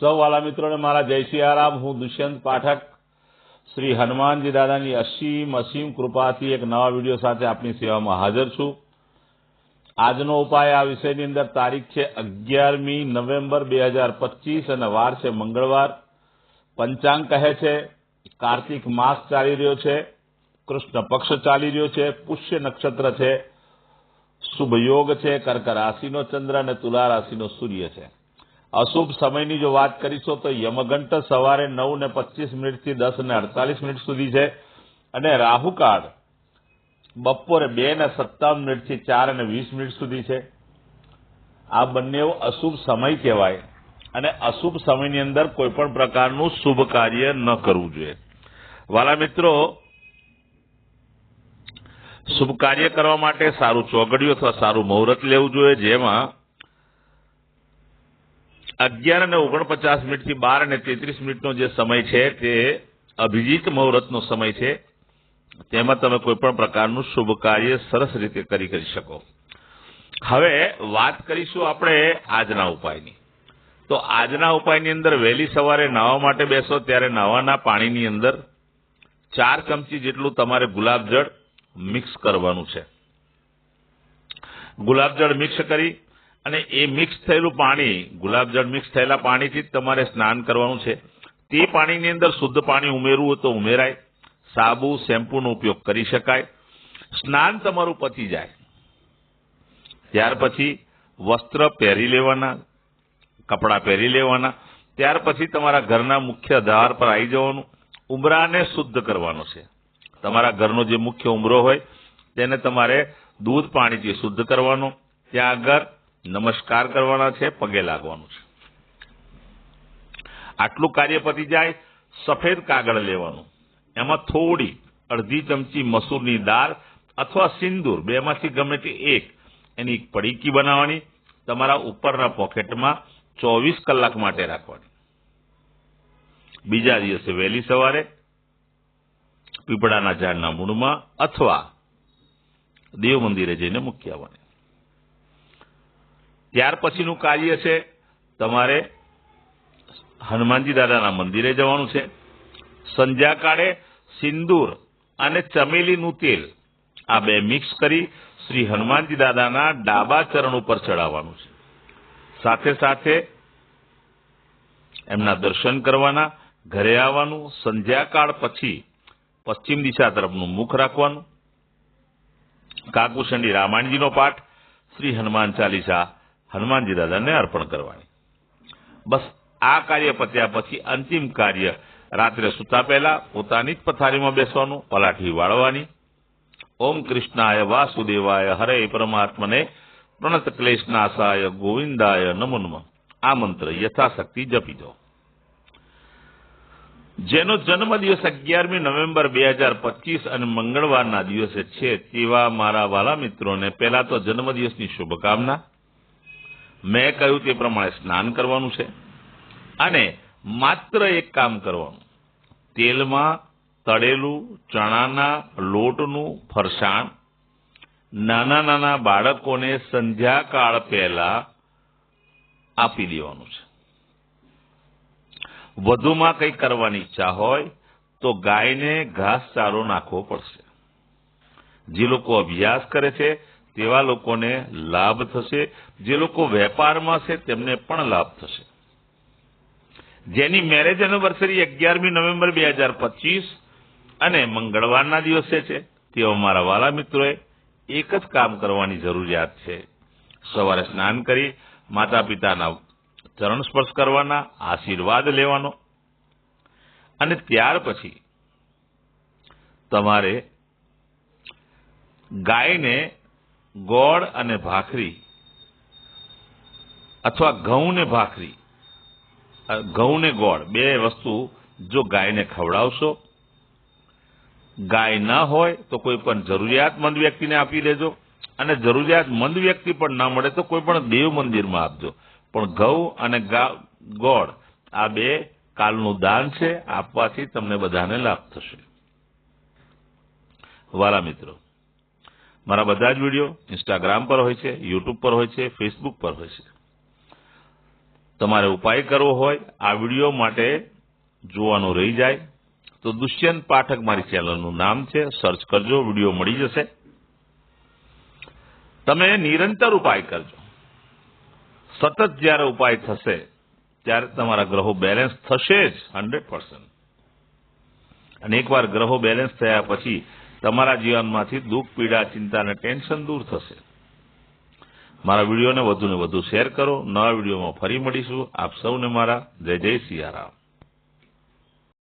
સૌ વાલા મિત્રોને મારા જય સિયારામ હું દુષ્યંત પાઠક. શ્રી હનુમાનજી દાદાની અસીમ અસીમ કૃપાથી એક નવા વીડિયો સાથે આપની સેવામાં હાજર છું. આજનો ઉપાય આ વિષયની અંદર તારીખ છે અગિયારમી નવેમ્બર બે હજાર પચીસ અને વાર છે મંગળવાર. પંચાંગ કહે છે, કાર્તિક માસ ચાલી રહ્યો છે, કૃષ્ણ પક્ષ ચાલી રહ્યો છે, પુષ્ય નક્ષત્ર છે, શુભ યોગ છે, કર્ક રાશિનો ચંદ્ર અને તુલા રાશિનો સૂર્ય છે. અશુભ સમયની જો વાત કરીશો તો યમઘંટ સવારે નવ ને પચીસ મિનિટથી દસ ને અડતાલીસ મિનિટ સુધી છે. અને રાહુકાળ બપોરે બે ને સત્તાવન મિનિટથી ચાર અને વીસ મિનિટ સુધી છે. આ બંને અશુભ સમય કહેવાય. અને અશુભ સમયની અંદર કોઈ પણ પ્રકારનું શુભ કાર્ય ન કરવું જોઈએ. વાલા મિત્રો, શુભ કાર્ય કરવા માટે સારું ચોગડિયું અથવા સારું મુહૂર્ત લેવું જોઈએ, જેમાં અગિયાર અને ઓગણપચાસ મિનિટથી બાર અને તેત્રીસ મિનિટનો જે સમય છે તે અભિજીત મુહૂર્તનો સમય છે. તેમાં તમે કોઈ પણ પ્રકારનું શુભ કાર્ય સરસ રીતે કરી કરી શકો. હવે વાત કરીશું આપણે આજના ઉપાયની. તો આજના ઉપાયની અંદર વહેલી સવારે નાહવા માટે બેસો, ત્યારે નાહવાના પાણીની અંદર ચાર ચમચી જેટલું તમારે ગુલાબજળ મિક્સ કરવાનું છે. ગુલાબજળ મિક્સ કરી અને એ મિક્સ થયેલું પાણી, ગુલાબજળ મિક્સ થયેલા પાણીથી જ તમારે સ્નાન કરવાનું છે. તે પાણીની અંદર શુદ્ધ પાણી ઉમેરવું તો ઉમેરાય. સાબુ, શેમ્પૂનો ઉપયોગ કરી શકાય. સ્નાન તમારું પતી જાય. ત્યાર પછી વસ્ત્ર પહેરી લેવાના, કપડાં પહેરી લેવાના. ત્યાર પછી તમારા ઘરના મુખ્ય દ્વાર પર આવી જવાનું. ઉમરાને શુદ્ધ કરવાનો છે. તમારા ઘરનો જે મુખ્ય ઉમરો હોય, તેને તમારે દૂધ પાણીથી શુદ્ધ કરવાનો. ત્યાં આગળ નમસ્કાર કરવાના છે, પગે લાગવાનું છે. આટલું કાર્ય પતી જાય, સફેદ કાગળ લેવાનું. એમાં થોડી અડધી ચમચી મસૂરની દાળ અથવા સિંદૂર, બેમાંથી ગમે તે એક. એની પડીકી બનાવવાની, તમારા ઉપરના પોકેટમાં ચોવીસ કલાક માટે રાખવાની. બીજા દિવસે વહેલી સવારે પીપળાના ઝાડના મૂળમાં અથવા દેવ મંદિરે જઈને મૂકી આવવાની. ત્યાર પછીનું કાર્ય છે તમારે હનુમાનજી દાદાના મંદિરે જવાનું છે. સંધ્યાકાળે સિંદૂર અને ચમેલીનું તેલ આ બે મિક્સ કરી શ્રી હનુમાનજી દાદાના ડાબા ચરણ ઉપર ચડાવવાનું છે. સાથે સાથે એમના દર્શન કરવાના, ઘરે આવવાનું સંધ્યાકાળ પછી પશ્ચિમ દિશા તરફનું મુખ રાખવાનું. કાકુશંડી રામાયણજીનો પાઠ, શ્રી હનુમાન ચાલીસા હનુમાનજી દાદાને અર્પણ કરવાની. બસ આ કાર્ય પત્યા પછી અંતિમ કાર્ય રાત્રે સુતા પહેલા પોતાની જ પથારીમાં બેસવાનું, પલાઠી વાળવાની. ઓમ કૃષ્ણાય વાસુદેવાય હરે પરમાત્મને પ્રણત ક્લેશનાશાય ગોવિંદાય નમો. આ મંત્ર યથાશક્તિ જપી દો. જેનો જન્મદિવસ અગિયારમી નવેમ્બર બે હજાર પચીસ અને મંગળવારના દિવસે છે તેવા મારા વાલા મિત્રોને પહેલા તો જન્મદિવસની શુભકામના મેં કહ્યું તે પ્રમાણે સ્નાન કરવાનું છે અને માત્ર એક કામ કરવાનું. તેલમાં તળેલું ચણાના લોટનું ફરસાણ. નાના નાના બાળકોને સંધ્યાકાળ પહેલા આપી દેવાનું છે. વધુમાં કંઈ કરવાની ઈચ્છા હોય તો ગાયને ઘાસચારો નાખવો પડશે. જે લોકો અભ્યાસ કરે છે તેવા લોકોને લાભ થશે, જે લોકો વેપારમાં છે તેમને પણ લાભ થશે. જેની મેરેજ એનિવર્સરી અગિયારમી નવેમ્બર બે હજાર પચીસ અને મંગળવારના દિવસે છે તેઓ મારા વાલા મિત્રોએ એક જ કામ કરવાની જરૂરિયાત છે. સવારે સ્નાન કરી માતા પિતાના ચરણ સ્પર્શ કરવાના, આશીર્વાદ લેવાનો અને ત્યાર પછી તમારે ગાયને ગોળ અને ભાખરી અથવા ઘઉં ભાખરી. ઘઉં ગોળ, બે વસ્તુ જો ગાયને ખવડાવશો. ગાય ના હોય તો કોઈ પણ જરૂરિયાતમંદ વ્યક્તિને આપી દેજો અને જરૂરિયાતમંદ વ્યક્તિ પણ ના મળે તો કોઈ પણ દેવ મંદિરમાં આપજો. પણ ઘઉં અને ગોળ આ બે કાલનું દાન છે, આપવાથી તમને બધાને લાભ થશે. વાલા મિત્રો મારા બધા જ વીડિયો ઇન્સ્ટાગ્રામ પર હોય છે યુટ્યુબ પર હોય છે ફેસબુક પર હોય છે. તમારે ઉપાય કરવો હોય, આ વીડિયો માટે જોવાનું રહી જાય, તો દુષ્યંત પાઠક મારી ચેનલનું નામ છે સર્ચ કરજો, વીડિયો મળી જશે. તમે નિરંતર ઉપાય કરજો. સતત જ્યારે ઉપાય થશે, ત્યારે તમારા ગ્રહો બેલેન્સ થશે જ હંડ્રેડ પર્સન્ટ અને એકવાર ગ્રહો બેલેન્સ થયા પછી તમારા જીવનમાંથી દુઃખ, પીડા, ચિંતા અને ટેન્શન દૂર થશે. મારા વિડીયોને વધુને વધુ શેર કરો. નવા વિડીયોમાં ફરી મળીશું. આપ સૌને મારા. જય જય સિયારામ.